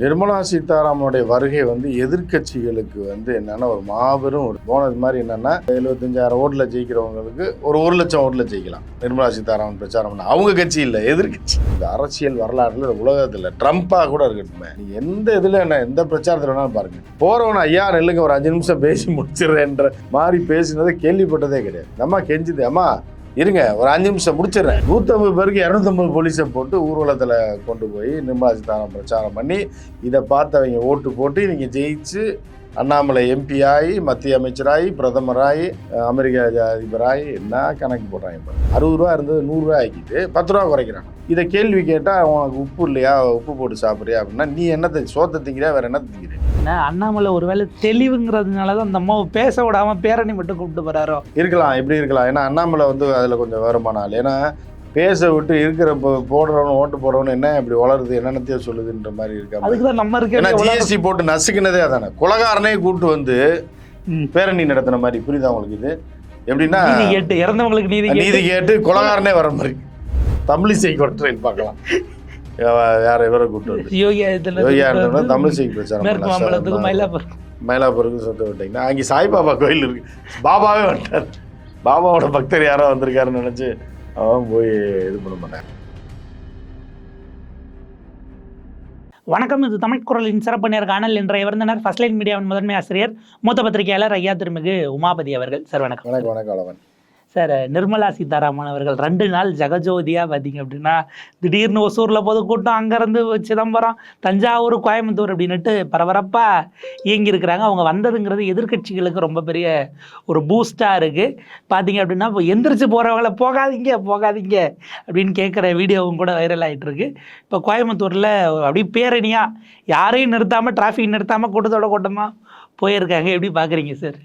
நிர்மலா சீதாராமனுடைய வருகை வந்து எதிர்க்கட்சிகளுக்கு வந்து என்னென்னா ஒரு மாபெரும் ஒரு போனஸ் மாதிரி என்னென்னா எழுபத்தஞ்சாயிரம் ஓட்டில் ஜெயிக்கிறவங்களுக்கு ஒரு ஒரு லட்சம் ஓட்டில் ஜெயிக்கலாம். நிர்மலா சீதாராமன் பிரச்சாரம் பண்ண அவங்க கட்சி இல்லை எதிர்கட்சி இந்த அரசியல் வரலாற்றில் உலகத்தில் ட்ரம்ப்பாக கூட இருக்கட்டுமே. நீங்கள் எந்த இதில் என்ன எந்த பிரச்சாரத்தில் வேணாலும் பாருங்க. போகிறவன ஐயா நெல்லுங்க ஒரு அஞ்சு நிமிஷம் பேசி முடிச்சிடுறேன்ற மாதிரி பேசினதை கேள்விப்பட்டதே கிடையாது. நம்ம கெஞ்சுது அம்மா இருங்க ஒரு அஞ்சு நிமிஷம் முடிச்சிடுறேன். நூற்றம்பது பேருக்கு இரநூத்தம்பது போலீஸை போட்டு ஊர்வலத்தில் கொண்டு போய் நிர்மலா சீதாராமன் பிரச்சாரம் பண்ணி இதை பார்த்தவங்க ஓட்டு போட்டு இவங்க ஜெயிச்சு அண்ணாமலை எம்பி ஆகி மத்திய அமைச்சராகி பிரதமராகி அமெரிக்க அதிபராகி என்ன கணக்கு போடுறாங்க அறுபது ரூபா இருந்தது நூறுரூவா ஆக்கிட்டு பத்து ரூபா குறைக்கிறான். இதை கேள்வி கேட்டால் உனக்கு உப்பு இல்லையா? உப்பு போட்டு சாப்பிட்றியா அப்படின்னா நீ என்னத்தை சோத்தை திங்கிறியா? வேறு என்ன திங்கிறியா ஏன்னா அண்ணாமலை ஒருவேளை தெளிவுங்கிறதுனால தான் அந்த அம்மாவை பேச விடாம பேரணி மட்டும் கூப்பிட்டு போறாரோ? இருக்கலாம் எப்படி இருக்கலாம். ஏன்னா அண்ணாமலை வந்து அதில் கொஞ்சம் வேறுமான ஆள் ஏன்னா பேச விட்டு இருக்கிற போடுறவன் ஓட்டு போடுறவன் என்ன இப்படி வளருது என்னென்னத்தையோ சொல்லுதுன்ற மாதிரி இருக்காம அதுக்கு தான் நம்ம ஏன்னா இருக்க ஜிஎஸ்டி போட்டு நசுக்கினதே அதானே. குலகாரனே கூட்டு வந்து. பேரணி நடத்தின மாதிரி. புரியுதா உங்களுக்கு இது? எப்படின்னா கேட்டு இறந்தவங்களுக்கு நீதி நீதி கேட்டு. குலகாரனே வர மாதிரி. தமிழிசை கொட்டுறேன் பார்க்கலாம். யாரை இவரை வந்து யோகி ஆதித்யநாத் யோகி கூப்பிட்டு வந்து தமிழிசைக்கு பிரச்சாரம் மேற்கு. மாம்பலத்துக்கு மயிலாப்பூர். மயிலாப்பூருக்கு சொத்து விட்டீங்கன்னா அங்கே சாய்பாபா கோயில் இருக்கு. பாபாவே வந்துட்டார். பாபாவோட பக்தர் யாரோ வந்திருக்காருன்னு நினைச்சு அவன் போய் இது பண்ண மாட்டேன். வணக்கம் இது தமிழ் குரலின் சிறப்பு நேர்காணல் இன்றைய விருந்தினர் ஃபர்ஸ்ட் லைன் மீடியாவின் முதன்மை ஆசிரியர் மூத்த பத்திரிகையாளர் ஐயா திருமிகு உமாபதி அவர்கள். சார் வணக்கம். வணக்கம் வணக்கம் அளவன் சார் நிர்மலா சீதாராமன் அவர்கள் ரெண்டு நாள் ஜெகஜோதியாக பார்த்தீங்க அப்படின்னா திடீர்னு ஒசூரில் பொதுக்கூட்டம் அங்கேருந்து சிதம்பரம் தஞ்சாவூர் கோயம்புத்தூர் அப்படின்னுட்டு பரபரப்பாக இயங்கியிருக்கிறாங்க அவங்க வந்ததுங்கிறது எதிர்க்கட்சிகளுக்கு ரொம்ப பெரிய ஒரு பூஸ்டாக இருக்குது பார்த்தீங்க அப்படின்னா இப்போ எந்திரிச்சு போகிறவங்கள போகாதீங்க போகாதீங்க அப்படின்னு கேட்குற வீடியோவும் கூட வைரல் ஆகிட்டுருக்கு இப்போ கோயம்புத்தூரில் அப்படியே பேரணியாக யாரையும் நிறுத்தாமல் டிராஃபிக் நிறுத்தாமல் கூட்டத்தோட கூட்டமாக போயிருக்காங்க. எப்படி பார்க்குறீங்க சார்?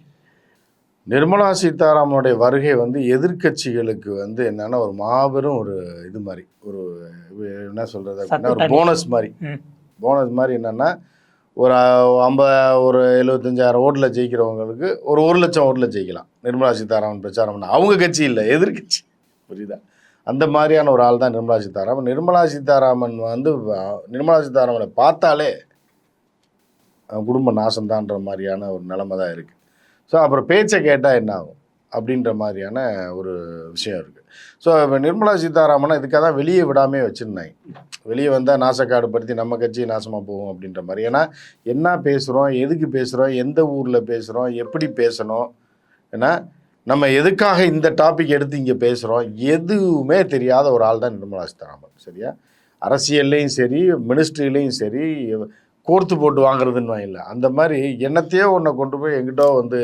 நிர்மலா சீதாராமனுடைய வருகை வந்து எதிர்க்கட்சிகளுக்கு வந்து என்னன்னா ஒரு மாபெரும் ஒரு இது மாதிரி ஒரு என்ன சொல்றது அப்படின்னா ஒரு போனஸ் மாதிரி. போனஸ் மாதிரி என்னன்னா ஒரு ஐம்பது ஒரு எழுபத்தஞ்சாயிரம் ஓட்டில் ஜெயிக்கிறவங்களுக்கு ஒரு ஒரு லட்சம் ஓட்டில் ஜெயிக்கலாம். நிர்மலா சீதாராமன் பிரச்சாரம் பண்ண அவங்க கட்சி இல்லை எதிர்க்கட்சி. புரியுதா? அந்த மாதிரியான ஒரு ஆள் தான் நிர்மலா சீதாராமன். நிர்மலா சீதாராமன் வந்து நிர்மலா சீதாராமனை பார்த்தாலே குடும்ப நாசம்தான்ற மாதிரியான ஒரு நிலைமை தான் இருக்குது ஸோ அப்புறம் பேச்சை கேட்டால் என்ன ஆகும் அப்படின்ற மாதிரியான ஒரு விஷயம் இருக்குது ஸோ இப்போ நிர்மலா சீதாராமனை இதுக்காக தான் வெளியே விடாமே வச்சுருந்தாங்க. வெளியே வந்தால் நாசக்காடு படுத்தி நம்ம கட்சி நாசமாக போகும் அப்படின்ற மாதிரி. ஏன்னா என்ன பேசுகிறோம் எதுக்கு பேசுகிறோம் எந்த ஊரில் பேசுகிறோம் எப்படி பேசணும் ஏன்னா நம்ம எதுக்காக இந்த டாபிக் எடுத்து இங்கே பேசுகிறோம் எதுவுமே தெரியாத ஒரு ஆள் தான் நிர்மலா சீதாராமன் சரியா? அரசியல்லையும் சரி மினிஸ்ட்ரிலையும் சரி கோர்த்து போட்டு வாங்குறதுன்னு இல்லை அந்த மாதிரி என்னத்தையோ ஒன்றை கொண்டு போய் எங்கிட்டோ வந்து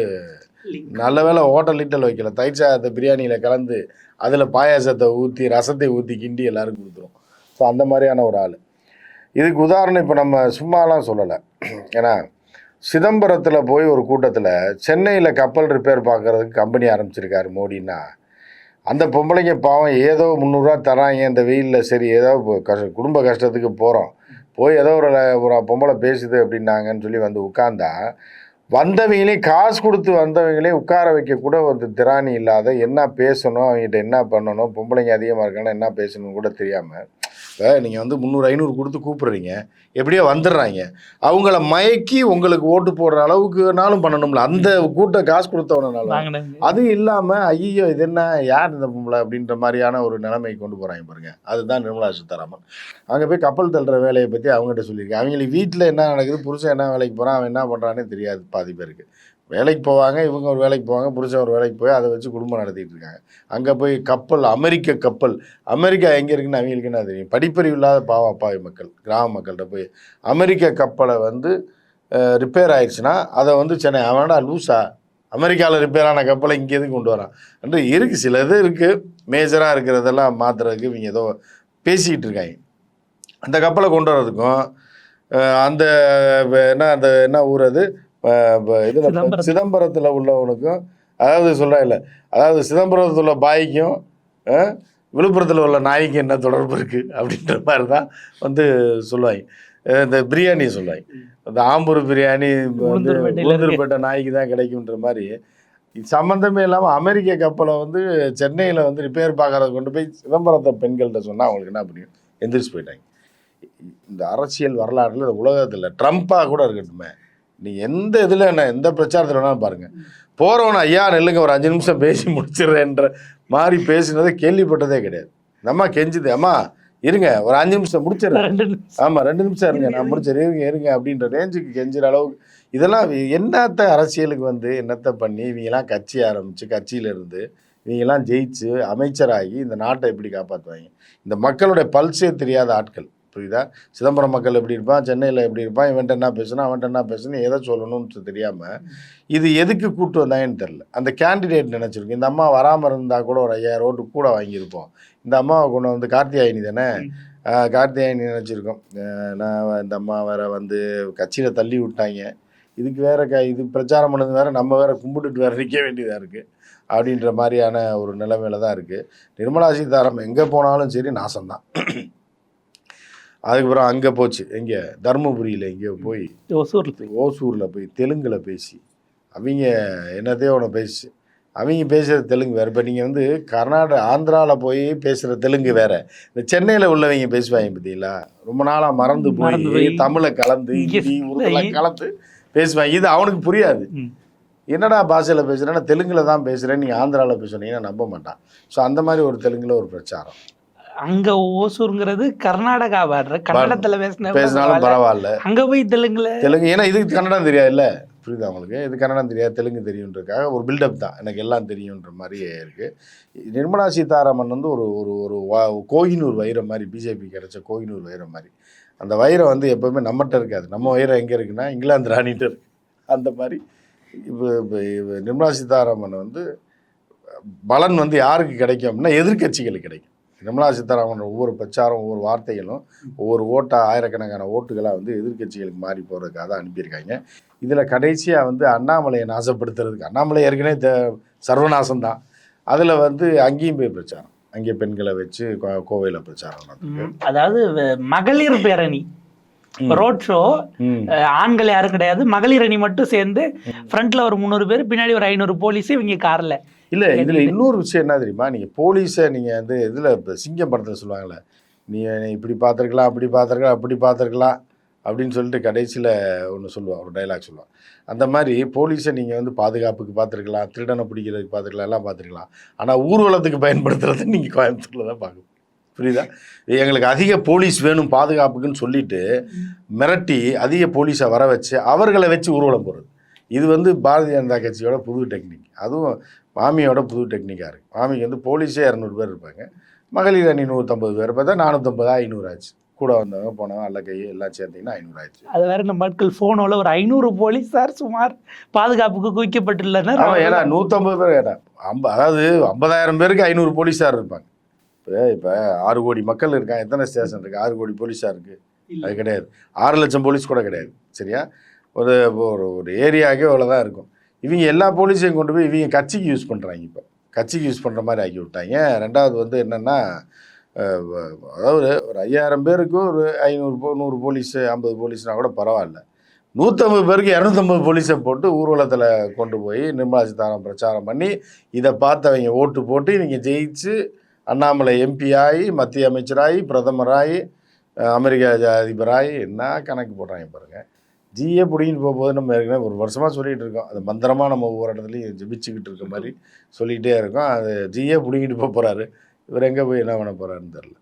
நல்ல வேளை ஹோட்டல் லிட்டல் வைக்கல. தயிர் சாதத்தை பிரியாணியில் கலந்து அதில் பாயாசத்தை ஊற்றி ரசத்தை ஊற்றி கிண்டி எல்லாருக்கும் கொடுத்துரும். ஸோ அந்த மாதிரியான ஒரு ஆள். இதுக்கு உதாரணம் இப்போ நம்ம சும்மாலாம் சொல்லலை. ஏன்னா சிதம்பரத்தில் போய் ஒரு கூட்டத்தில் சென்னையில் கப்பல் ரிப்பேர் பார்க்குறதுக்கு கம்பெனி ஆரம்பிச்சிருக்காரு மோடின்னா அந்த பொம்பளைங்க பாவம் ஏதோ முந்நூறுரூவா தராங்க இந்த வெயிலில் சரி ஏதோ குடும்ப கஷ்டத்துக்கு போகிறோம் போய் ஏதோ ஒரு ஒரு பொம்பளை பேசுது அப்படின்னாங்கன்னு சொல்லி வந்து உட்காந்தா வந்தவங்களே காசு கொடுத்து வந்தவங்களே உட்கார வைக்க கூட ஒரு திராணி இல்லாத என்ன பேசணும் அவங்ககிட்ட என்ன பண்ணணும் பொம்பளைங்க அதிகமாக இருக்காங்கன்னா என்ன பேசணும்னு கூட தெரியாமல் இப்போ நீங்கள் வந்து முந்நூறு ஐநூறு கொடுத்து கூப்பிடுறீங்க. எப்படியோ வந்துடுறாங்க. அவங்கள மயக்கி உங்களுக்கு ஓட்டு போடுற அளவுக்குனாலும் பண்ணணும்ல. அந்த கூட்டம் காசு கொடுத்தவனாலும் அது இல்லாமல் ஐயோ இது என்ன? யார் இந்த பொம்பளை அப்படின்ற மாதிரியான ஒரு நிலைமை கொண்டு போகிறாங்க பாருங்க. அதுதான் நிர்மலா சீதாராமன். அங்கே போய் கப்பல் தள்ளுற வேலையை பற்றி அவங்ககிட்ட சொல்லியிருக்கேன் அவங்களுக்கு வீட்டில் என்ன நடக்குது? புருஷன் என்ன வேலைக்கு போகிறான் அவன் என்ன பண்ணுறானே தெரியாது பாதி பேருக்கு. வேலைக்கு போவாங்க இவங்க ஒரு வேலைக்கு போவாங்க புருஷன் ஒரு வேலைக்கு போய் அதை வச்சு குடும்பம் நடத்திட்டு இருக்காங்க. அங்கே போய் கப்பல் அமெரிக்க கப்பல். அமெரிக்கா எங்கே இருக்குன்னு அவங்களுக்கு என்ன தெரியும். படிப்பறிவு இல்லாத பாவம் அப்பாவி மக்கள் கிராம மக்கள்கிட்ட போய் அமெரிக்க கப்பலை வந்து ரிப்பேர் ஆயிடுச்சுன்னா அதை வந்து சென்னை அவனடா லூஸா அமெரிக்காவில் ரிப்பேர் ஆன கப்பலை இங்கே எதுக்கு கொண்டு வரான்? என்று இருக்குது சில இது இருக்குது மேஜராக இருக்கிறதெல்லாம் மாற்றுறதுக்கு இவங்க ஏதோ பேசிக்கிட்டு இருக்காங்க. அந்த கப்பலை கொண்டு வர்றதுக்கும் அந்த என்ன அந்த என்ன ஊர் அது? இதுல சிதம்பரம். சிதம்பரத்தில் உள்ளவனுக்கும் அதாவது சொல்கிறா இல்லை அதாவது சிதம்பரத்தில் உள்ள பாய்க்கும் விழுப்புரத்தில் உள்ள நாய்க்கும் என்ன தொடர்பு இருக்குது அப்படின்ற மாதிரி தான் வந்து சொல்லுவாங்க இந்த பிரியாணி சொல்லுவாங்க இந்த ஆம்பூர் பிரியாணி வந்து. உளுந்தூர்பேட்டை நாய்க்கு தான் கிடைக்குன்ற மாதிரி இது சம்மந்தமே இல்லாமல் அமெரிக்க கப்பலை வந்து சென்னையில் வந்து ரிப்பேர் பார்க்கறத கொண்டு போய் சிதம்பரத்தை பெண்கள்கிட்ட சொன்னால் அவங்களுக்கு என்ன புரியும் எந்திரிச்சு போயிட்டாங்க இந்த அரசியல் வரலாறுல இந்த உலகத்தில் ட்ரம்ப்பாக கூட இருக்கட்டுமே நீ எந்த இதில் என்ன எந்த பிரச்சாரத்தில் வேணாலும் பாருங்கள் போகிறவன ஐயா நெல்லுங்க ஒரு அஞ்சு நிமிஷம் பேசி முடிச்சிடுறேன்ற மாதிரி பேசினதை கேள்விப்பட்டதே கிடையாது. அம்மா கெஞ்சுது அம்மா இருங்க ஒரு அஞ்சு நிமிஷம் முடிச்சிடுறேன். ஆமாம் ரெண்டு நிமிஷம் இருங்க நான் முடிச்சிடுறேன். இருங்க இருங்க அப்படின்ற ரேஞ்சுக்கு கெஞ்சுற அளவுக்கு இதெல்லாம் என்னத்த அரசியலுக்கு வந்து என்னத்த பண்ணி இவங்கெல்லாம் கட்சி ஆரம்பித்து கட்சியில இருந்து இவங்கெல்லாம் ஜெயிச்சு அமைச்சராகி இந்த நாட்டை எப்படி காப்பாற்றுவாங்க இந்த மக்களுடைய பல்ஸே தெரியாத ஆட்கள். புரியுதா? சிதம்பரம் மக்கள் எப்படி இருப்பான்? சென்னையில் எப்படி இருப்பான்? இவன்ட்ட என்ன பேசணும் அவன்கிட்ட என்ன பேசணும் எதை சொல்லணும்னு தெரியாமல் இது எதுக்கு கூட்டு வந்தாங்கன்னு தெரில அந்த கேண்டிடேட் நினச்சிருக்கு இந்த அம்மா வராமல் இருந்தால் கூட ஒரு ஐயாயிரம் ஓட்டு கூட வாங்கியிருப்போம். இந்த அம்மாவை கொண்டு வந்து கார்த்தியாயினி தானே? கார்த்தியாயினி நினச்சிருக்கோம். நான் இந்த அம்மா வேற வந்து கட்சியில் தள்ளி விட்டாங்க. இதுக்கு வேற க இது பிரச்சாரம் பண்ணது வேற நம்ம வேற கும்பிட்டுட்டு வேற நிற்க வேண்டியதாக இருக்குது அப்படின்ற மாதிரியான ஒரு நிலைமையில தான் இருக்குது நிர்மலா சீதாராமன் எங்கே போனாலும் சரி நாசம்தான். அதுக்கப்புறம் அங்கே போச்சு. எங்கே தருமபுரியில் எங்கேயோ போய் ஒசூர்ல ஓசூரில் போய். தெலுங்கில் பேசி. அவங்க என்னத்தையோ ஒன்று பேசி அவங்க பேசுகிற தெலுங்கு வேறு. இப்போ நீங்கள் வந்து கர்நாடகா ஆந்திராவில் போய் பேசுகிற தெலுங்கு வேறு. இந்த சென்னையில் உள்ளவங்க பேசுவாங்க பார்த்தீங்களா ரொம்ப நாளாக மறந்து போய் போய். தமிழை கலந்து கலந்து பேசுவாங்க. இது அவனுக்கு புரியாது. என்னடா பாஷையில் பேசுகிறேன்னா தெலுங்கில் தான் பேசுகிறேன் நீங்கள் ஆந்திராவில் பேசுனீங்கன்னா நம்ப மாட்டான். ஸோ அந்த மாதிரி ஒரு தெலுங்குல ஒரு பிரச்சாரம். அங்க ஓசூருங்கிறது கர்நாடகா பாடுற கன்னடத்துல பேசின பேசினாலும் பரவாயில்ல. அங்க போய் தெலுங்குல தெலுங்கு ஏன்னா இதுக்கு கன்னடம் தெரியாதுல்ல? புரியுதா உங்களுக்கு? இது கன்னடம் தெரியாது தெலுங்கு தெரியுன்றதுக்காக ஒரு பில்டப் தான். எனக்கு எல்லாம் தெரியுன்ற மாதிரி இருக்குது நிர்மலா சீதாராமன் வந்து ஒரு ஒரு ஒரு வா கோகினூர் வைரம் மாதிரி பிஜேபி கிடைச்ச கோகினூர் வைரம் மாதிரி. அந்த வைரம் வந்து எப்போவுமே நம்மகிட்ட இருக்காது. நம்ம வைரம் எங்கே இருக்குன்னா இங்கிலாந்து ராணிகிட்ட இருக்கு. அந்த மாதிரி இப்போ இப்போ நிர்மலா சீதாராமன் வந்து பலன் வந்து யாருக்கு கிடைக்கும் அப்படின்னா எதிர்க்கட்சிகளுக்கு கிடைக்கும். நிர்மலா சீதாராமன் ஒவ்வொரு பிரச்சாரம் ஒவ்வொரு வார்த்தைகளும் ஒவ்வொரு ஓட்டா ஆயிரக்கணக்கான ஓட்டுகளாக வந்து எதிர்க்கட்சிகளுக்கு மாறி போகிறதுக்காக தான் அனுப்பியிருக்காங்க. இதில் கடைசியாக வந்து அண்ணாமலையை நாசப்படுத்துறதுக்கு அண்ணாமலை ஏற்கனவே த சர்வநாசம் தான் அதில் வந்து அங்கேயும் போய் பிரச்சாரம். அங்கே பெண்களை வச்சு கோவையில் பிரச்சாரம் அதாவது மகளிர் பேரணி. Road show. ஆண்கள் யாரும் கிடையாது. மகளிர் அணி மட்டும் சேர்ந்து ஃப்ரண்ட்ல ஒரு முந்நூறு பேர் பின்னாடி ஒரு ஐநூறு போலீஸ் இவங்க கார்ல. இல்லை இதில் இன்னொரு விஷயம் என்ன தெரியுமா? நீங்கள் போலீஸை நீங்கள் வந்து இதில் இப்போ சிங்கம் படத்தில் சொல்லுவாங்கள்ல நீ இப்படி பார்த்துருக்கலாம் அப்படி பார்த்துருக்கலாம் அப்படி பார்த்துருக்கலாம் அப்படின்னு சொல்லிட்டு கடைசியில் ஒன்று சொல்லுவான் ஒரு டைலாக் சொல்லுவான் அந்த மாதிரி போலீஸை நீங்கள் வந்து பாதுகாப்புக்கு பார்த்துருக்கலாம் திருடனை பிடிக்கிறதுக்கு பார்த்துருக்கலாம் எல்லாம் பார்த்துருக்கலாம். ஆனால் ஊர்வலத்துக்கு பயன்படுத்துறது நீங்கள் கோயம்புத்தூரில் தான் பார்க்கணும். புரியுதா? எங்களுக்கு அதிக போலீஸ் வேணும் பாதுகாப்புக்குன்னு சொல்லிட்டு மிரட்டி அதிக போலீஸை வர வச்சு அவர்களை வச்சு ஊர்வலம் போகிறது இது வந்து பாரதிய ஜனதா கட்சியோட புது டெக்னிக். அதுவும் மாமியோட புது டெக்னிக்காக இருக்குது மாமிக்கு வந்து போலீஸே இரநூறு பேர் இருப்பாங்க. மகளிர் அணி நூற்றம்பது பேர். பார்த்தா நானூற்றம்பது ஐநூறு ஆச்சு கூட வந்தவங்க போனவங்க அல்ல கை எல்லாம் சேர்த்திங்கன்னா ஐநூறு ஆச்சு அது வேற நம்ம ஆட்கள் போனோல ஒரு ஐநூறு போலீஸார் சுமார் பாதுகாப்புக்கு குவிக்கப்பட்டுள்ளனர். ஆமாம் ஏன்னா நூற்றம்பது பேர் ஏன்னா ஐம்ப அதாவது ஐம்பதாயிரம் பேருக்கு ஐநூறு போலீஸார் இருப்பாங்க. இப்போ இப்போ ஆறு கோடி மக்கள் இருக்காங்க எத்தனை ஸ்டேஷன் இருக்குது ஆறு கோடி போலீஸார் இருக்குது அது கிடையாது. ஆறு லட்சம் போலீஸ் கூட கிடையாது. சரியா? ஒரு ஒரு ஒரு ஏரியாவுக்கே அவ்வளோதான் இருக்கும். இவங்க எல்லா போலீஸையும் கொண்டு போய் இவங்க கட்சிக்கு யூஸ் பண்ணுறாங்க இப்போ. கட்சிக்கு யூஸ் பண்ணுற மாதிரி ஆக்கி விட்டாங்க. ரெண்டாவது வந்து என்னென்னா அதாவது ஒரு ஐயாயிரம் பேருக்கு ஒரு ஐநூறு போ நூறு போலீஸு ஐம்பது போலீஸ்னால் கூட பரவாயில்ல. நூற்றம்பது பேருக்கு இரநூத்தம்பது போலீஸை போட்டு ஊர்வலத்தில் கொண்டு போய் நிர்மலா சீதாராமன் பிரச்சாரம் பண்ணி இதை பார்த்தவங்க ஓட்டு போட்டு இவங்க ஜெயிச்சு அண்ணாமலை எம்பி ஆகி மத்திய அமைச்சராகி பிரதமராகி அமெரிக்க அதிபராகி என்ன கணக்கு போடுறாங்க பாருங்கள் ஜிஏ பிடிங்கிட்டு போகும்போது நம்ம ஏற்கனவே ஒரு வருஷமாக சொல்லிகிட்டு இருக்கோம். அது மந்திரமாக நம்ம ஒவ்வொரு இடத்துலையும் ஜெபிச்சுக்கிட்டு இருக்க மாதிரி சொல்லிக்கிட்டே இருக்கோம். அது ஜிஏ பிடிங்கிட்டு போக போகிறாரு இவர் எங்கே போய் என்ன பண்ண போகிறாருன்னு தெரில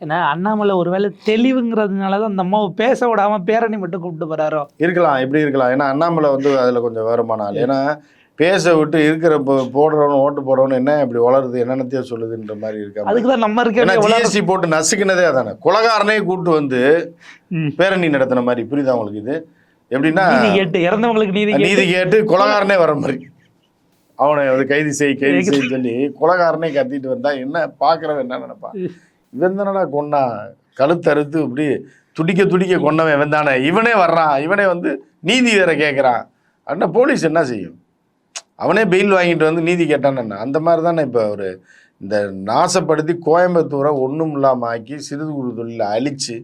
ஏன்னா அண்ணாமலை ஒருவேளை தெளிவுங்கிறதுனால தான் அந்த அம்மாவை பேச விடாம பேரணி மட்டும் கூப்பிட்டு போறாரோ? இருக்கலாம் எப்படி இருக்கலாம். ஏன்னா அண்ணாமலை வந்து அதில் கொஞ்சம் வேறுமான ஆள் ஏன்னா பேச விட்டு இருக்கிற போடுறவன் ஓட்டு போடுறவன் என்ன இப்படி வளருது என்னென்னத்தையோ சொல்லுதுன்ற மாதிரி இருக்க அதுக்கு தான் நம்ம இருக்க ஜிஎஸ்டி போட்டு நசுக்கினதே அதானே? குலகாரனே கூட்டு வந்து. பேரணி நடத்தின மாதிரி புரியுதா உங்களுக்கு இது? எப்படின்னா நீதி கேட்டு இறந்தவங்களுக்கு நீதி நீதி கேட்டு குலகாரனே வர மாதிரி. அவனை வந்து கைது செய் கைது செய்ய சொல்லி குலகாரனே கத்திட்டு வந்தா என்ன பார்க்குறவன் என்ன நினைப்பான் இவன் தானடா கொன்னா? கழுத்தறுத்து இப்படி துடிக்க துடிக்க கொண்டவன் இவன் தானே? இவனே வர்றான். இவனே வந்து நீதி வேற கேட்குறான் அப்படின்னா போலீஸ் என்ன செய்யும்? அவனே பெயில் வாங்கிட்டு வந்து நீதி கேட்டான்னு அந்த மாதிரி தானே இப்போ ஒரு இந்த நாசப்படுத்தி கோயம்புத்தூரை ஒன்றும் இல்லாமல் ஆக்கி சிறு குறு தொழிலை அழித்து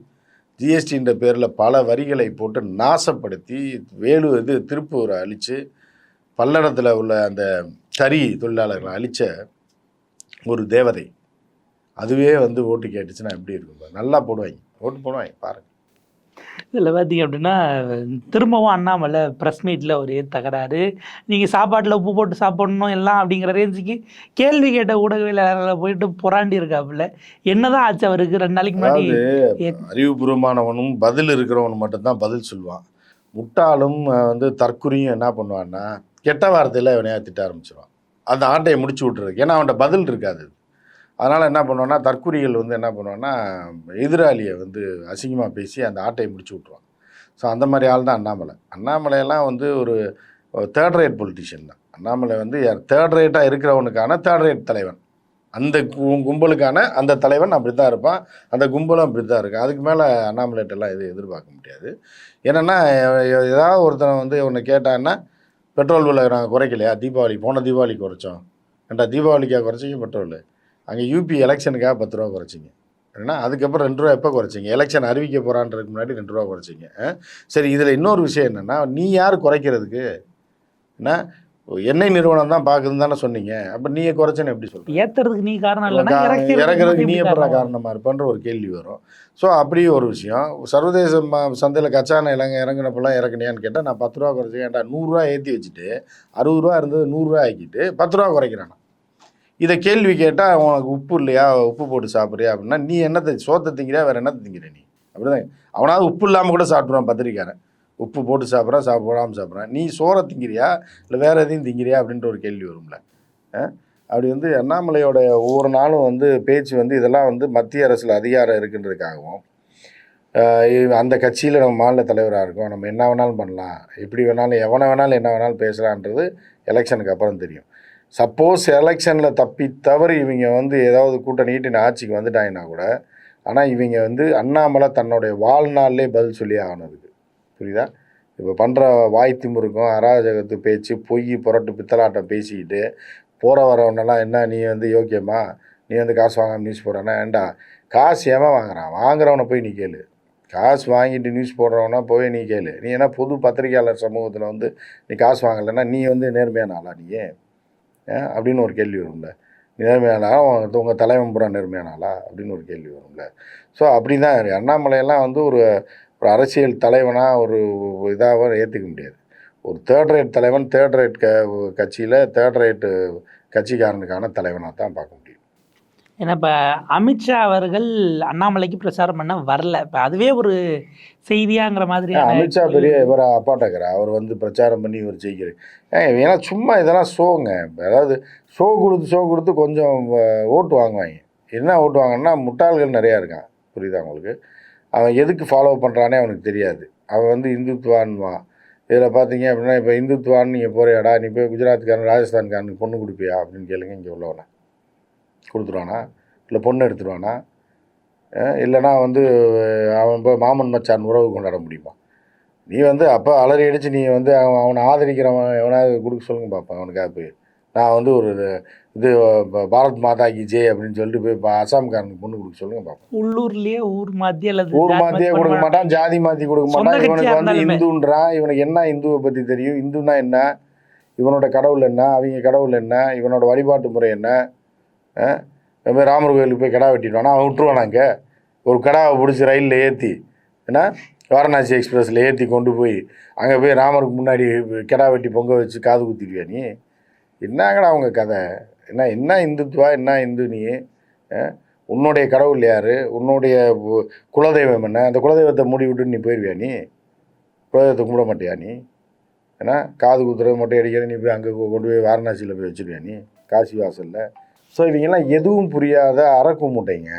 ஜிஎஸ்டின்ற பேரில் பல வரிகளை போட்டு நாசப்படுத்தி வேலூர் இது திருப்பூரை அழித்து பல்லடத்தில் உள்ள அந்த தறி தொழிலாளர்களை அழித்த ஒரு தேவதை. அதுவே வந்து ஓட்டு கேட்டுச்சுன்னா எப்படி இருக்கும்? நல்லா போடுவாங்க. ஓட்டு போடுவாங்க. பாருங்கள் இதில் பார்த்தீங்க அப்படின்னா திரும்பவும் அண்ணாமலை ப்ரெஸ் மீட்டில் ஒரே தகராறு. நீங்கள் சாப்பாட்டில் உப்பு போட்டு சாப்பிடணும் எல்லாம் அப்படிங்கிற ரேஞ்சுக்கு கேள்வி கேட்ட ஊடகவியலாளர்களை போயிட்டு புறாண்டி இருக்காப்புல. என்னதான் ஆச்சு அவருக்கு? ரெண்டு நாளைக்கு முன்னாடி அறிவுபூர்வமானவனும் பதில் இருக்கிறவனும் மட்டும்தான் பதில் சொல்லுவான். முட்டாளும் வந்து தற்குறியும் என்ன பண்ணுவான்னா கெட்ட வார்த்தையில் இவனையா திட்ட ஆரம்பிச்சிருவான். அந்த ஆட்டையை முடிச்சு விட்டுறது ஏன்னா அவன்கிட்ட பதில் இருக்காது. அதனால் என்ன பண்ணுவான்னா தற்குறிகள் வந்து என்ன பண்ணுவான்னா எதிராளியை வந்து அசிங்கமாக பேசி அந்த ஆட்டையை முடிச்சு விட்ருவான் ஸோ அந்த மாதிரி ஆள் தான் அண்ணாமலை. அண்ணாமலையெல்லாம் வந்து ஒரு தேர்ட் ரேட் பொலிட்டிஷியன் தான். அண்ணாமலை வந்து தேர்ட் ரேட்டாக இருக்கிறவனுக்கான தேர்ட் ரேட் தலைவன். அந்த கும்பலுக்கான அந்த தலைவன் அப்படி தான் இருப்பான். அந்த கும்பலும் அப்படி தான் இருக்கும் அதுக்கு மேலே அண்ணாமலைட்டெல்லாம் எதுவும் எதிர்பார்க்க முடியாது. என்னென்னா ஏதாவது ஒருத்தன் வந்து உன்னை கேட்டான்னா பெட்ரோல் விலை நாங்கள் குறைக்கலையா? தீபாவளி போன தீபாவளி குறைச்சோம். ஏன்டா தீபாவளிக்காக குறைச்சிங்க பெட்ரோல்? அங்கே யூபி எலெக்ஷனுக்காக பத்து ரூபா குறைச்சிங்க. ஏன்னா அதுக்கப்புறம் ரெண்டு ரூபா எப்போ குறைச்சிங்க? எலெக்ஷன் அறிவிக்க போகிறான்றதுக்கு முன்னாடி ரெண்டு ரூபா குறைச்சிங்க? சரி இதில் இன்னொரு விஷயம் என்னென்னா நீ யார் குறைக்கிறதுக்கு? என்ன எண்ணெய் நிறுவனம் தான் பார்க்குதுன்னு தானே சொன்னீங்க. அப்போ நீங்கள் குறைச்சேன்னு எப்படி சொல்கிறீங்க ஏத்துறதுக்கு நீ காரணம் இல்லைன்னா கா- இறக்கிறதுக்கு நீ எப்படி எப்படா காரணம்? காரணமாக இருப்பன்ற ஒரு கேள்வி வரும். ஸோ அப்படி ஒரு விஷயம். சர்வதேச ம- சந்தையில் கச்சான இலங்கை இறங்குனப்பெல்லாம் இறக்குனியான்னு கேட்டால் நான் பத்து ரூபா குறைச்சி ஏன்டா நூறுரூவா ஏற்றி வச்சுட்டு அறுபது ரூபா இருந்தது நூறுரூவா ஆக்கிட்டு பத்து ரூபா குறைக்கிறானா? இதை கேள்வி கேட்டால் உனக்கு உப்பு இல்லையா? உப்பு போட்டு சாப்பிட்றியா? அப்படின்னா நீ என்னத்தை சோத்தை திங்கிறியா? வேறு என்னத்தை திங்கிற நீ? அப்படிதான். அவனாவது உப்பு இல்லாமல் கூட சாப்பிட்ருவான் பத்திரிக்காரன் உப்பு போட்டு சாப்பிட்றான் சாப்பிடாமல் சாப்பிட்றான். நீ சோறை திங்கிறியா? இல்லை வேறு எதையும் திங்கிறியா? அப்படின்ற ஒரு கேள்வி வரும்ல. அப்படி வந்து அண்ணாமலையோட ஒவ்வொரு நாளும் வந்து பேச்சு வந்து இதெல்லாம் வந்து மத்திய அரசில் அதிகாரம் இருக்குன்றதுக்காகவும் அந்த கட்சியில் நம்ம மாநில தலைவராக இருக்கோம். நம்ம என்ன வேணாலும் பண்ணலாம். எப்படி வேணாலும் எவனை வேணாலும் என்ன வேணாலும் பேசலான்றது எலெக்ஷனுக்கு அப்புறம் தெரியும். சப்போஸ் எலெக்ஷனில் தப்பி தவறு இவங்க வந்து ஏதாவது கூட்ட ஈட்டின ஆட்சிக்கு வந்துட்டாங்கன்னா கூட ஆனால் இவங்க வந்து அண்ணாமலை தன்னுடைய வாழ்நாள்லே பதில் சொல்லி ஆகணுதுக்கு புரியுதா? இப்போ பண்ணுற வாய் திமுருக்கும் அராஜகத்து பேச்சு பொய் புரட்டு பித்தலாட்டம் பேசிக்கிட்டு போகிற வரவனெல்லாம் என்ன நீ வந்து யோக்கியமா? நீ வந்து காசு வாங்காம நியூஸ் போடுறனா? ஏன்டா காசு ஏமா வாங்குறான்? வாங்குறவனை போய் நீ கேளு. காசு வாங்கிட்டு நியூஸ் போடுறவனா போய் நீ கேளு. நீ ஏன்னா பொது பத்திரிகையாளர் சமூகத்தில் வந்து நீ காசு வாங்கலைன்னா நீ வந்து நேர்மையான ஆளா நீ ஏன்? அப்படின்னு ஒரு கேள்வி வரும்ல. நேர்மையானா உங்கள் உங்கள் தலைவன் பூரா நேர்மையானாளா? அப்படின்னு ஒரு கேள்வி வரும்ல. ஸோ அப்படி தான் அண்ணாமலையெல்லாம் வந்து ஒரு ஒரு அரசியல் தலைவனாக ஒரு இதாக ஏற்றுக்க முடியாது. ஒரு தேர்ட் ரேட் தலைவன் தேர்ட் ரேட் க கட்சியில் தேர்ட் ரேட்டு கட்சிக்காரனுக்கான தலைவனாக தான் பார்க்க முடியும். ஏன்னா இப்போ அமித்ஷா அவர்கள் அண்ணாமலைக்கு பிரச்சாரம் பண்ண வரல. இப்போ அதுவே ஒரு செய்தியாங்கிற மாதிரி அமித்ஷா பெரிய இவர் அப்பாட்டக்கிறா அவர் வந்து பிரச்சாரம் பண்ணி இவர் ஜெயிக்கிறார். ஏன் ஏன்னா சும்மா இதெல்லாம் ஷோங்க. அதாவது ஷோ கொடுத்து ஷோ கொடுத்து கொஞ்சம் ஓட்டு வாங்குவாங்க. என்ன ஓட்டு வாங்கன்னா முட்டாள்கள் நிறையா இருக்கான். புரியுதா உங்களுக்கு? அவன் எதுக்கு ஃபாலோ பண்ணுறானே அவனுக்கு தெரியாது. அவன் வந்து இந்துத்துவான்வான் இதில் பார்த்தீங்க அப்படின்னா இப்போ இந்துத்துவான்னு நீங்கள் போறியாடா? நீ போய் குஜராத்துக்காரன் ராஜஸ்தான்காரனுக்கு பொண்ணு கொடுப்பியா? அப்படின்னு கேளுங்க இங்கே உள்ளவனை. கொடுத்துருவானா? இல்லை பொண்ணு எடுத்துருவானா? அஹ் இல்லைன்னா வந்து அவன் போய் மாமன் மச்சான் உறவு கொண்டாட முடியுமா? நீ வந்து அப்போ அலறி அடித்து நீ வந்து அவன் அவனை ஆதரிக்கிறவன் எவனாவது கொடுக்க சொல்லுங்க பார்ப்பேன் அவனுக்காக போய். நான் வந்து ஒரு இது- பாரத் மாதா கி ஜெய் அப்படின்னு சொல்லிட்டு போய் ப- அசாம்காரனுக்கு பொண்ணு கொடுக்க சொல்லுங்க பார்ப்போம் உள்ளூர்லயே ஊர் மாத்தி அல்லது ஊர் மாத்தியே மாத்தி கொடுக்க. மாட்டான் ஜாதி மாற்றி கொடுக்க மாட்டான். இவனுக்கு வந்து. இந்துன்றான் இவனுக்கு என்ன இந்துவை பற்றி தெரியும்? இந்துன்னா என்ன? இவனோட கடவுள் என்ன? அவங்க கடவுள் என்ன? இவனோட வழிபாட்டு முறை என்ன? போய் ராமர் கோயிலுக்கு போய் கிடா வெட்டிடுவானா அவன் விட்டுருவானாங்க ஒரு கடாவை பிடிச்சி ரயிலில் ஏற்றி ஏன்னா வாரணாசி எக்ஸ்பிரஸில் ஏற்றி கொண்டு போய் அங்கே போய் ராமருக்கு முன்னாடி கிடா வெட்டி பொங்க வச்சு காது குத்திடுவியா நீ? என்னங்கடா அவங்க கதை? என்ன என்ன இந்துத்துவா என்ன இந்து நீ? உன்னுடைய கடவுள் யார்? உன்னுடைய குலதெய்வம் என்ன? அந்த குலதெய்வத்தை மூடி விட்டு நீ போயிடுவியா நீ? குலதெய்வத்தை கும்பிட மாட்டியா நீ? ஏன்னா காது குத்துறது மொட்டை அடிக்கிறது நீ போய் அங்கே கொண்டு போய் வாரணாசியில் போய் வச்சுருவியா நீ? காசி வாசலில்? ஸோ இவங்கெல்லாம் எதுவும் புரியாத அறக்கும் முட்டைங்க.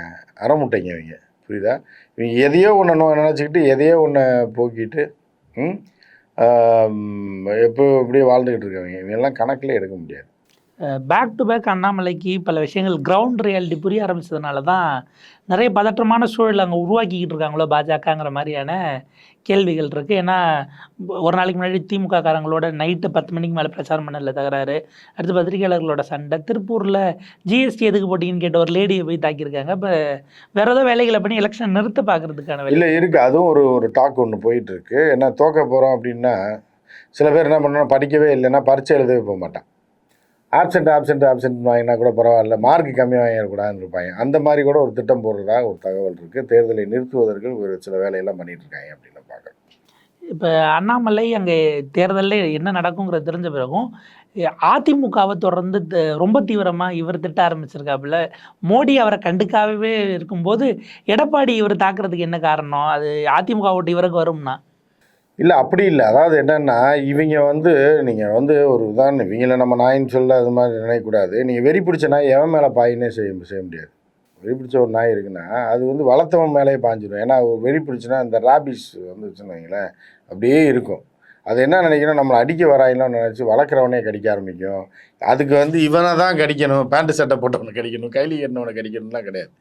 அறமுட்டைங்க இவங்க. புரியுதா? இவங்க எதையோ ஒன்று நினச்சிக்கிட்டு எதையோ ஒன்று போக்கிட்டு எப்போ இப்படியே வாழ்ந்துக்கிட்டு இருக்கவங்க இவங்கெல்லாம் கணக்கில் எடுக்க முடியாது. பேக் டு பேக் அண்ணாமலைக்கு பல விஷயங்கள் கிரவுண்ட் ரியாலிட்டி புரிய ஆரம்பித்ததுனால தான் நிறைய பதற்றமான சூழல் அங்கே உருவாக்கிக்கிட்டு இருக்காங்களோ பாஜகங்கிற மாதிரியான கேள்விகள் இருக்குது ஏன்னா ஒரு நாளைக்கு முன்னாடி திமுக காரங்களோட நைட்டு பத்து மணிக்கு மேலே பிரச்சாரம் பண்ணல தகராறு. அடுத்து பத்திரிகையாளர்களோட சண்டை. திருப்பூரில் ஜிஎஸ்டி எதுக்கு போட்டிங்கன்னு கேட்ட ஒரு லேடியை போய் தாக்கியிருக்காங்க. இப்போ வேற ஏதோ வேலைகளை பண்ணி எலெக்ஷன் நிறுத்த பார்க்கறதுக்கான இல்லை இருக்குது அதுவும் ஒரு ஒரு டாக் ஒன்று போயிட்டுருக்கு. ஏன்னா தோக்க போகிறோம் அப்படின்னா சில பேர் என்ன பண்ணணும்? படிக்கவே இல்லைன்னா பரீட்சை எழுதவே போக மாட்டான். ஆப்சண்ட் ஆப்சண்ட் ஆப்சண்ட் வாங்கினா கூட பரவாயில்ல. மார்க் கம்மியாக வாங்கிடக்கூடாதுன்னு இருப்பாங்க. அந்த மாதிரி கூட ஒரு திட்டம் போடுறதா ஒரு தகவல் இருக்குது தேர்தலை நிறுத்துவதற்கு ஒரு சில வேலையெல்லாம் பண்ணிகிட்டு இருக்காங்க அப்படின்னு. இப்போ அண்ணாமலை அங்கே தேர்தலில் என்ன நடக்குங்கிறது தெரிஞ்ச பிறகும் அதிமுகவை தொடர்ந்து ரொம்ப தீவிரமாக இவர் திட்ட ஆரம்பிச்சிருக்காப்புல. மோடி அவரை கண்டுக்காகவே இருக்கும்போது எடப்பாடி இவர் தாக்குறதுக்கு என்ன காரணம்? அது அதிமுக ஓட்டு இவருக்கு வரும்னா? இல்லை அப்படி இல்லை. அதாவது என்னென்னா இவங்க வந்து நீங்கள் வந்து ஒரு உதாரணம் இவங்கள நம்ம நாயின்னு சொல்ல அது மாதிரி நினைக்கக்கூடாது. நீங்கள் வெறி பிடிச்ச நாய் எவன் மேலே பாயினே செய்ய செய்ய முடியாது. வெறி பிடிச்ச ஒரு நாய் இருக்குன்னா அது வந்து வளர்த்தவன் மேலேயே பாஞ்சிடும் ஏன்னா ஒரு வெறி பிடிச்சுன்னா இந்த ராபிஸ் வந்துச்சுன்னு வைங்களேன் அப்படியே இருக்கும். அது என்ன நினைக்கணும் நம்மளை அடிக்க வராயிலாம் நினச்சி வளர்க்குறவனே கடிக்க ஆரம்பிக்கும். அதுக்கு வந்து இவனை தான் கடிக்கணும். பேண்ட்டு சட்டை போட்டவனை கடிக்கணும். கைலி கட்டினவனை கடிக்கணும்லாம் கிடையாது.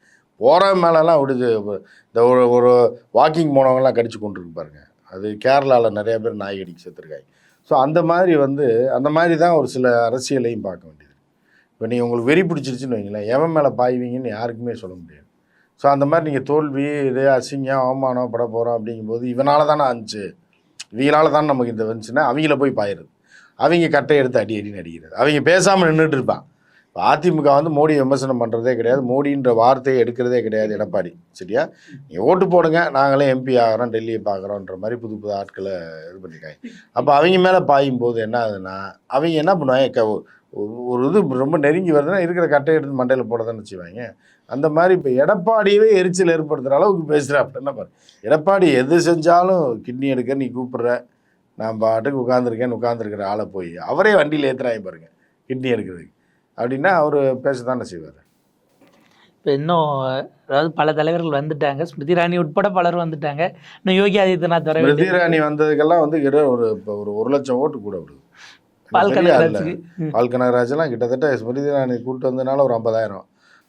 போகிற மேலெல்லாம் விடுது. இந்த ஒரு ஒரு வாக்கிங் போனவங்கலாம் கடிச்சு கொண்டு பாருங்க. அது கேரளாவில் நிறையா பேர் நாய் கடிக்கு செத்துருக்காங்க. ஸோ அந்த மாதிரி வந்து அந்த மாதிரி தான் ஒரு சில அரசியலையும் பார்க்க வேண்டியது. இப்போ நீங்கள் உங்களுக்கு வெறி பிடிச்சிருச்சுன்னு வைங்களேன் எவன் மேலே பாய்வீங்கன்னு யாருக்குமே சொல்ல முடியாது. ஸோ அந்த மாதிரி நீங்கள் தோல்வி இது அசிங்கம் அவமானம் பட போகிறோம் அப்படிங்கும்போது இவனால் தானே அஞ்சு. இவங்களால தானே நமக்கு இந்த வந்துச்சுன்னா அவங்கள போய் பாயிருது அவங்க கட்டை எடுத்து அடி அடின்னு அடிக்கிறது. அவங்க பேசாமல் நின்றுட்டு இருப்பான். இப்போ அதிமுக வந்து மோடி விமர்சனம் பண்ணுறதே கிடையாது. மோடின்ற வார்த்தையை எடுக்கிறதே கிடையாது எடப்பாடி. சரியா? நீங்கள் ஓட்டு போடுங்க நாங்களே எம்பி ஆகிறோம் டெல்லியை பார்க்குறோன்ற மாதிரி புது புது ஆட்களை இது பண்ணியிருக்காங்க அப்போ அவங்க மேலே பாயும் போது என்ன ஆகுதுன்னா அவங்க என்ன பண்ணுவாங்க ஒரு- ஒரு இது ரொம்ப நெருங்கி வருதுன்னா இருக்கிற கட்டை எடுத்து மண்டையில் போட தானே வச்சுவாங்க அந்த மாதிரி இப்போ எடப்பாடியவே எரிச்சல் ஏற்படுத்துகிற அளவுக்கு பேசுகிறாப்புல என்ன பாரு? எடப்பாடி எது செஞ்சாலும் கிட்னி எடுக்க நீ கூப்பிடுற நான் பாட்டுக்கு உட்காந்துருக்கேன்னு உட்காந்துருக்கிற ஆளை போய் அவரே வண்டியில் ஏற்றுறாங்க பாருங்க கிட்னி எடுக்கிறதுக்கு. அப்படின்னா அவர் பேச தானே செய்வார். இப்போ இன்னும் அதாவது பல தலைவர்கள் வந்துட்டாங்க. ஸ்மிருதி இராணி உட்பட பலர் வந்துட்டாங்க. இன்னும் யோகி ஆதித்யநாத் வர ஸ்மிருதி இராணி வந்ததுக்கெல்லாம் வந்து கிட்ட ஒரு இப்போ ஒரு ஒரு லட்சம் ஓட்டு கூட விடுது. பால் பெரிய ஆள் இல்ல. கனகராஜுக்கு ம். பால் கனகராஜெல்லாம் கிட்டத்தட்ட ஸ்மிருதி இராணி கூட்டு வந்ததுனால ஒரு ஐம்பதாயிரம்.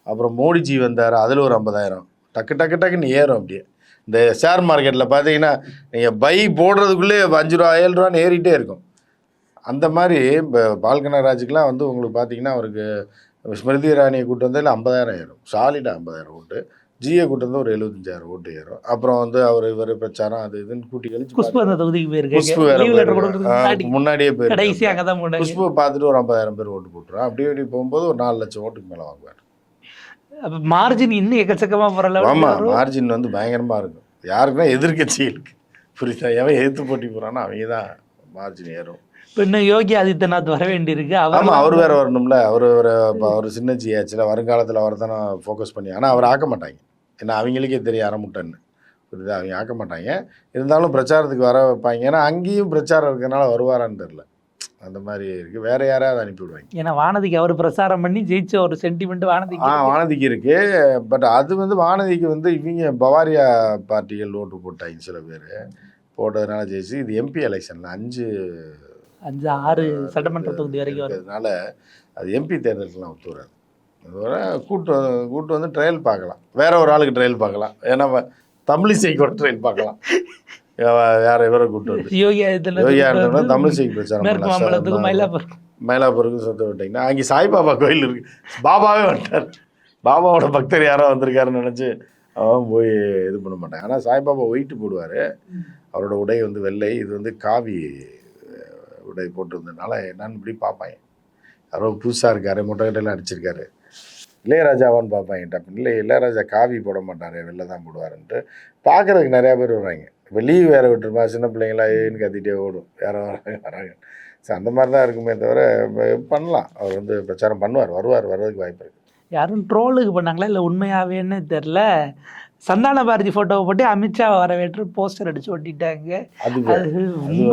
அப்புறம் மோடிஜி வந்தார் அதில் ஒரு ஐம்பதாயிரம். டக்கு டக்கு டக்குன்னு ஏறும் அப்படியே. இந்த ஷேர் மார்க்கெட்டில் பார்த்தீங்கன்னா நீங்கள் பை போடுறதுக்குள்ளே அஞ்சு ரூபா ஏழு ரூபான்னு ஏறிட்டே இருக்கும். அந்த மாதிரி இப்போ பால் கனகராஜுக்கெலாம் வந்து உங்களுக்கு பார்த்தீங்கன்னா அவருக்கு ஸ்மிருதி இராணியை கூட்டு வந்ததில் ஐம்பதாயிரம் ஏறும். சாலிடாக ஐம்பதாயிரம் ஓட்டு. ஜிஏ கூட்டு வந்து ஒரு எழுபத்தஞ்சாயிரம் ஓட்டு ஏறும். அப்புறம் வந்து அவர் இவர் பிரச்சாரம் அது இதுன்னு கூட்டி கழிச்சு குஷ்பு அந்த தொகுதிக்கு குஷ்பு முன்னாடி. முன்னாடியே போனாங்க குஷ்புவை பார்த்துட்டு ஒரு ஐம்பதாயிரம் பேர் ஓட்டு போட்டுரும் அப்படி இப்படி போகும்போது ஒரு நாலு லட்சம் ஓட்டுக்கு மேலே வாங்குவார். அப்போ மார்ஜின் இன்னும் எக்கச்சக்கமாக போகிற ஆமாம் மார்ஜின் வந்து பயங்கரமாக இருக்கும். யாருக்குன்னா எதிர்க்கட்சிகளுக்கு புரியுதா? எவன் எதிர்த்து போட்டி போகிறானோ அவங்க தான் மார்ஜின் ஏறும். இப்போ இன்னும் யோகி ஆதித்யநாத் வர வேண்டியிருக்கு. ஆமாம் அவர் வேற வரணும்ல. அவர் ஒரு அவர் சின்ன ஜியாச்சில் வருங்காலத்தில் அவர் தானே ஃபோக்கஸ் பண்ணி. ஆனால் அவர் ஆக்க மாட்டாங்க. ஏன்னா அவங்களுக்கே தெரியும் அறமுட்டன்னு புரியுதா? அவங்க ஆக்க மாட்டாங்க. இருந்தாலும் பிரச்சாரத்துக்கு வர வைப்பாங்க. ஏன்னா அங்கேயும் பிரச்சாரம் இருக்கிறனால வருவாரான்னு தெரில அந்த மாதிரி இருக்குது வேற யாரையாவது அனுப்பி விடுவாங்க. ஏன்னா வானதிக்கு அவர் பிரசாரம் பண்ணி ஜெயிச்ச ஒரு சென்டிமெண்ட் ஆ வானதிக்கு வானதிக்கு இருக்கு. பட் அது வந்து வானதிக்கு வந்து இவங்க பவாரியா பார்ட்டிகள் ஓட்டு போட்டாங்க சில பேர். போட்டதுனால ஜெயிச்சு இது எம்பி எலெக்ஷனில் அஞ்சு அஞ்சு ஆறு சட்டமன்ற தொகுதி வரைக்கும் இருக்கிறதுனால அது எம்பி தேர்தலுக்குலாம் ஒத்து வராது. அதோட கூட்டு கூட்டு வந்து ட்ரையல் பார்க்கலாம். வேற ஒரு ஆளுக்கு ட்ரையல் பார்க்கலாம். ஏன்னா தமிழிசை கூட ட்ரையல் பார்க்கலாம். யாரை இவரை கூட்டு வந்து. யோகி ஆதித்யநாத் தமிழிசைக்கு பிரச்சாரம் மயிலாப்பூர். மயிலாப்பூருக்கு சொத்து விட்டீங்கன்னா அங்கே சாய்பாபா கோயில் இருக்கு. பாபாவே வந்துட்டார். பாபாவோட பக்தர் யாரோ வந்திருக்காருன்னு நினச்சி அவன் போய் இது பண்ண மாட்டான். ஆனால் சாய்பாபா ஒயிட்டு போடுவார். அவரோட உடை வந்து வெள்ளை இது வந்து காவி உடை போட்டிருந்ததுனால என்னன்னு இப்படி பார்ப்பாங்க. யாரோ புதுசாக இருக்காரு முட்டைக்கட்டையெல்லாம் அடிச்சிருக்காரு. இளையராஜாவான்னு பார்ப்பாங்க. டப்புன்னு இல்லை. இளையராஜா காவி போட மாட்டார் வெள்ளை தான் போடுவாருன்ட்டு. பார்க்குறதுக்கு நிறையா பேர் வர்றாங்க இப்போ லீவ் வேறு விட்டுருப்பா. சின்ன பிள்ளைங்களா ஏன்னு கத்திட்டே ஓடும். யாரோ வராங்க வராங்க. ஸோ அந்த மாதிரி தான் இருக்குமே தவிர பண்ணலாம். அவர் வந்து பிரச்சாரம் பண்ணுவார் வருவார் வர்றதுக்கு வாய்ப்பு இருக்குது யாரும் ட்ரோலுக்கு பண்ணாங்களா? இல்லை உண்மையாவேன்னு தெரில. சந்தான பாரதி ஃபோட்டோவை போட்டு அமித்ஷா வரவேற்று போஸ்டர் அடிச்சு ஒட்டிட்டாங்க. அது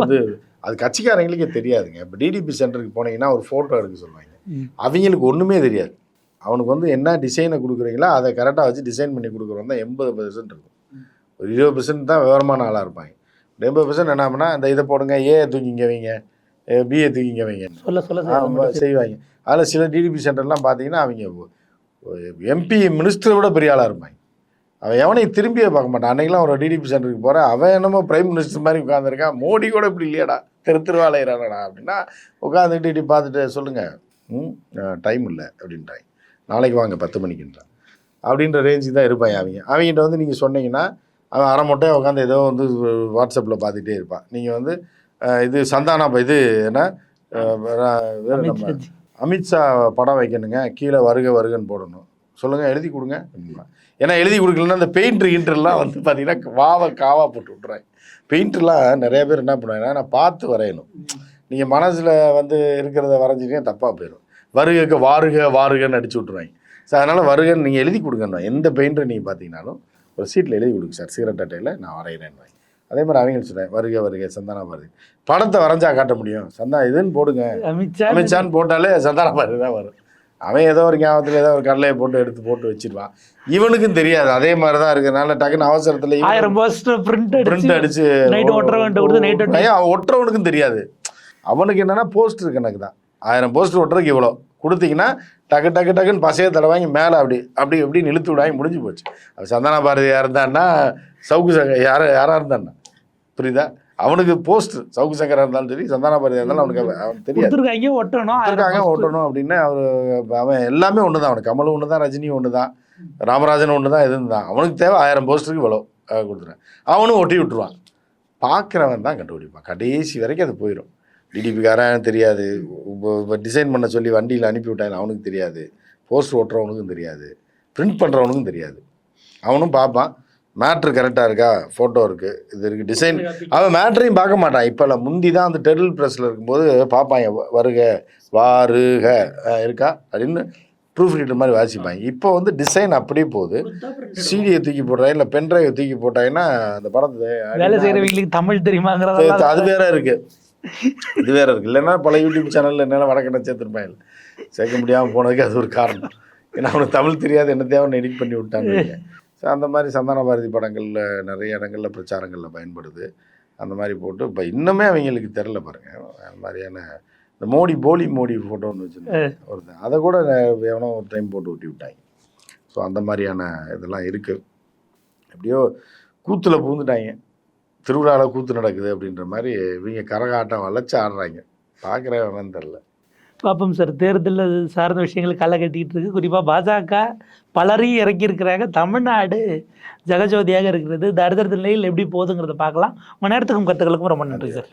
வந்து அது கட்சிக்காரங்களுக்கே தெரியாதுங்க. இப்போ டிடிபி சென்டருக்கு போனீங்கன்னா ஒரு ஃபோட்டோ எடுக்க சொல்லுவாங்க. அவங்களுக்கு ஒன்றுமே தெரியாது. அவனுக்கு வந்து என்ன டிசைனை கொடுக்குறீங்களோ அதை கரெக்டாக வச்சு டிசைன் பண்ணி கொடுக்குறவங்க தான் எண்பது பெர்சன்ட் இருக்கும். ஒரு இருபது பெர்சன்ட் தான் விவரமான ஆளாக இருப்பாங்க. எண்பது பெர்சன்ட் என்ன பண்ணால் இந்த இதை போடுங்க ஏ தூக்கி இங்கே வைங்க பிஏ தூக்கிங்க வைங்க. சொல்ல சொல்ல செய்வாங்க. அதில் சில டிடிபி சென்டர்லாம் பார்த்தீங்கன்னா அவங்க எம்பி மினிஸ்டரை விட பெரிய ஆளாக இருப்பாங்க. அவன் எவனையும் திரும்பியே பார்க்க மாட்டான். அன்னைக்கெல்லாம் ஒரு டிடிபி சென்டருக்கு போகிறேன் அவன் என்னமோ பிரைம் மினிஸ்டர் மாதிரி உட்காந்துருக்கான் மோடி கூட இப்படி இல்லையாடா திரு திருவாளையரானடா அப்படின்னா உட்காந்துட்டு இப்படி பார்த்துட்டு சொல்லுங்கள் ம் டைம் இல்லை அப்படின்றாங்க. நாளைக்கு வாங்க பத்து மணிக்குன்றான். அப்படின்ற ரேஞ்சுக்கு தான் இருப்பாங்க அவங்க அவங்ககிட்ட வந்து நீங்கள் சொன்னீங்கன்னா அவன் அரை மொட்டையாக உட்காந்து ஏதோ வந்து வாட்ஸ்அப்பில் பார்த்துட்டே இருப்பான். நீங்கள் வந்து இது சந்தானா இது என்ன அஹ், வேற நம்ம அமித்ஷா படம் வைக்கணுங்க. கீழே வருக வருகன்னு போடணும். சொல்லுங்கள் எழுதி கொடுங்க. ஏன்னா எழுதி கொடுக்கலன்னா அந்த பெயிண்டர் கிண்டர்லாம் வந்து பார்த்தீங்கன்னா வாவை காவா போட்டு விட்றாங்க பெயிண்டர்லாம் நிறைய பேர் என்ன பண்ணுவாங்கன்னா நான் பார்த்து வரையணும். நீங்கள் மனசில் வந்து இருக்கிறத வரைஞ்சிட்டீங்கன்னா தப்பாக போயிடும் வருகைக்கு வாருக வாருகன்னு அடிச்சு விட்ருவாங்க ஸோ அதனால் வருகன்னு நீங்கள் எழுதி கொடுங்கண்ணா எந்த பெயிண்டர் நீங்கள் பார்த்தீங்கன்னாலும் ஒரு சீட்டில் எழுதி கொடுங்க சார் சிகரெட் அட்டையில் நான் வரைகிறேன்னு அதே மாதிரி அவங்க சொன்னேன் வருக வருக சந்தானா பாரதி. படத்தை வரைஞ்சா காட்ட முடியும். சந்தா இதுன்னு போடுங்க. அமித்ஷா அமித்ஷான்னு போட்டாலே சந்தான பாரதி தான் வரும். அவன் ஏதோ ஒரு ஞாபகத்தில் ஏதோ ஒரு கடலையை போட்டு எடுத்து போட்டு வச்சிருவான். இவனுக்கும் தெரியாது. அதே மாதிரி தான் இருக்கிறனால டக்குன்னு அவசரத்தில் ஆயிரம் பிரிண்ட் பிரிண்ட் அடிச்சு அடிச்சு night ஒட்டுறவன்ட்ட கொடுத்து night ஒட்டி- ஐயா, அவன் ஒட்டுறவனுக்கும் தெரியாது. அவனுக்கு என்னன்னா போஸ்டர் கணக்கு தான் ஆயிரம் போஸ்டர் ஒட்டுறதுக்கு இவ்வளோ. கொடுத்தீங்கன்னா டக்கு டக்கு டக்குன்னு பசைய தடவாங்கி மேலே அப்படி அப்படி இப்படி இழுத்து விடாங்க முடிஞ்சு போச்சு. அவன் சந்தான பாரதியாக இருந்தான்னா சவுக்கு சங்கர் யார யாராக இருந்தான்னா? புரியுதா? அவனுக்கு போஸ்டர் சவுக்கு சங்கராக இருந்தாலும் சரி சந்தான பாரதியாக இருந்தாலும் அவனுக்கு அவன் அவனுக்கு தெரியாது. ஒட்டணும் ஆயிரம் இருக்காங்க. ஓட்டணும் அப்படின்னு அவர் அவன் எல்லாமே ஒன்று தான் அவனுக்கு கமலும் ஒன்று தான் ரஜினியும் ஒன்று தான் ராமராஜன் ஒன்று தான் எதுவும் தான். அவனுக்கு தேவை ஆயிரம் போஸ்டருக்கு இவ்வளோ கொடுத்துருவேன். அவனும் ஒட்டி விட்டுருவான். பார்க்குறவன் தான் கண்டுபிடிப்பான். கடைசி வரைக்கும் அது போயிடும் டிடிபிக்காரன் தெரியாது. இப்போ டிசைன் பண்ண சொல்லி வண்டியில் அனுப்பி விட்டாங்க அவனுக்கு தெரியாது. போஸ்டர் ஓட்டுறவனுக்கும் தெரியாது. பிரிண்ட் பண்ணுறவனுக்கும் தெரியாது. அவனும் பார்ப்பான். மேட்ரு கரெக்டாக இருக்கா? ஃபோட்டோ இருக்குது இது இருக்குது டிசைன் அவன் மேட்ரையும் பார்க்க மாட்டான். இப்போல்லாம் முந்தி தான் அந்த டெரில் ப்ரெஸ்ஸில் இருக்கும்போது பார்ப்பாங்க வருக வாருக இருக்கா? அப்படின்னு ப்ரூஃப் ரீடர் மாதிரி வாசிப்பாங்க இப்போ வந்து டிசைன் அப்படியே போகுது. சிடியை தூக்கி போடுறாங்க இல்லை பென்ட்ரைவை தூக்கி போட்டாங்கன்னா அந்த படத்தை வேலை செய்யறவங்களுக்கு தமிழ் தெரியுமாங்கிறதெல்லாம் அது வேற இருக்கு. இது வேற இருக்கு. இல்லைன்னா பல யூடியூப் சேனல்ல என்னால வடக்கண்ண சேர்த்துருப்பாங்க சேர்க்க முடியாமல் போனதுக்கு அது ஒரு காரணம். ஏன்னா அவனுக்கு தமிழ் தெரியாது. என்ன தேவை எடிட் பண்ணி விட்டாங்க ஸோ அந்த மாதிரி சந்தான பாரதி படங்களில் நிறைய இடங்களில் பிரச்சாரங்களில் பயன்படுது. அந்த மாதிரி போட்டு இப்போ இன்னுமே அவங்களுக்கு தெரில பாருங்க. அந்த மாதிரியான இந்த மோடி போலி மோடி ஃபோட்டோன்னு வச்சுருந்தாங்க. ஒருத்தன் அதை கூட எவனோ ஒரு டைம் போட்டு ஊட்டி விட்டாங்க. ஸோ அந்த மாதிரியான இதெல்லாம் இருக்குது எப்படியோ கூத்தில் பூந்துட்டாங்க திருவிழாவில் கூத்து நடக்குது அப்படின்ற மாதிரி இவங்க கரகாட்டம் வளைச்சு ஆடுறாங்க. பார்க்குறவன் தெரில பார்ப்போம் சார். தேர்தலில் சார்ந்த விஷயங்கள் களை கட்டிக்கிட்டு இருக்கு. குறிப்பாக பாஜக பலரையும் இறக்கி இருக்கிறாங்க தமிழ்நாடு ஜெகஜோதியாக இருக்கிறது. இந்த நிலையில் எப்படி போகுதுங்கிறத பார்க்கலாம். உங்கள் நேரத்துக்கும் கருத்துக்களுக்கும் ரொம்ப நன்றி சார்.